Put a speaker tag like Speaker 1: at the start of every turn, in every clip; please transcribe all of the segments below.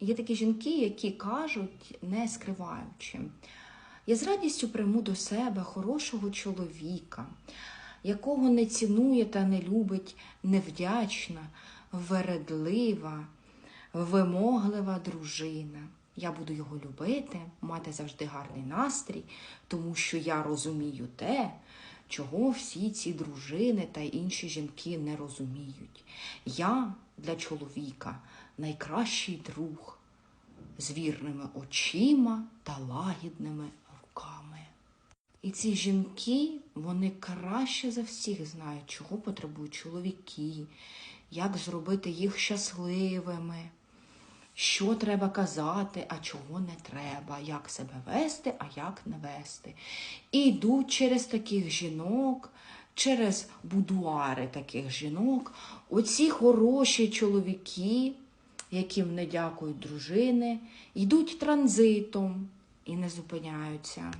Speaker 1: Є такі жінки, які кажуть, не скриваючи, я з радістю прийму до себе хорошого чоловіка, якого не цінує та не любить невдячна, вередлива, вимоглива дружина. Я буду його любити, мати завжди гарний настрій, тому що я розумію те, чого всі ці дружини та інші жінки не розуміють. Я для чоловіка найкращий друг з вірними очима та лагідними руками. І ці жінки, вони краще за всіх знають, чого потребують чоловіки, як зробити їх щасливими, що треба казати, а чого не треба, як себе вести, а як не вести. І йдуть через таких жінок, через будуари таких жінок, оці хороші чоловіки, яким не дякують дружини, йдуть транзитом і не зупиняються.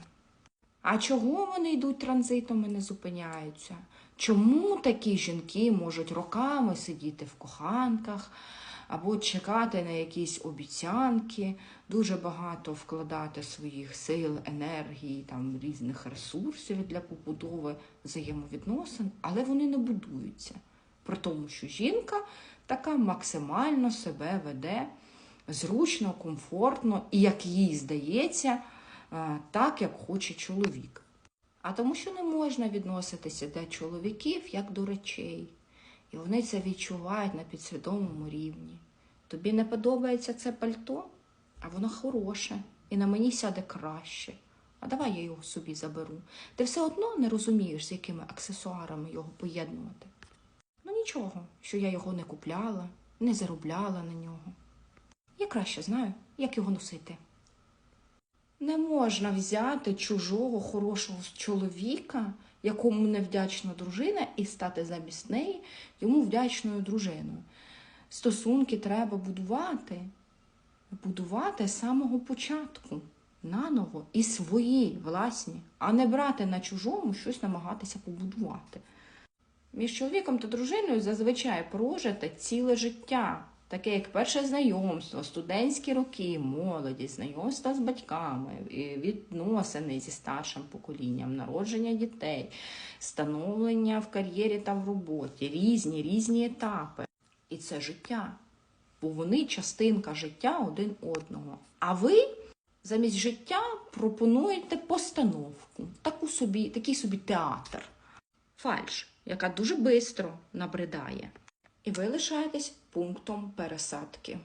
Speaker 1: А чого вони йдуть транзитом і не зупиняються? Чому такі жінки можуть роками сидіти в коханках або чекати на якісь обіцянки, дуже багато вкладати своїх сил, енергії, там, різних ресурсів для побудови взаємовідносин, але вони не будуються. При тому, що жінка така максимально себе веде зручно, комфортно і, як їй здається, е, так, як хоче чоловік. А тому, що не можна відноситися до чоловіків як до речей. І вони це відчувають на підсвідомому рівні. Тобі не подобається це пальто, а воно хороше, і на мені сяде краще. А давай я його собі заберу. Ти все одно не розумієш, з якими аксесуарами його поєднувати. Ну нічого, що я його не купляла, не заробляла на нього. Я краще знаю, як його носити. Не можна взяти чужого хорошого чоловіка, якому невдячна дружина, і стати замість неї йому вдячною дружиною. Стосунки треба будувати, будувати з самого початку, наново і свої власні, а не брати на чужому щось намагатися побудувати. Між чоловіком та дружиною зазвичай прожите ціле життя, таке як перше знайомство, студентські роки, молодість, знайомство з батьками, відносини зі старшим поколінням, народження дітей, становлення в кар'єрі та в роботі, різні різні етапи. І це життя, бо вони частинка життя один одного. А ви замість життя пропонуєте постановку, таку собі, такий собі театр фальш, яка дуже швидко набридає. І ви лишаєтесь пунктом пересадки.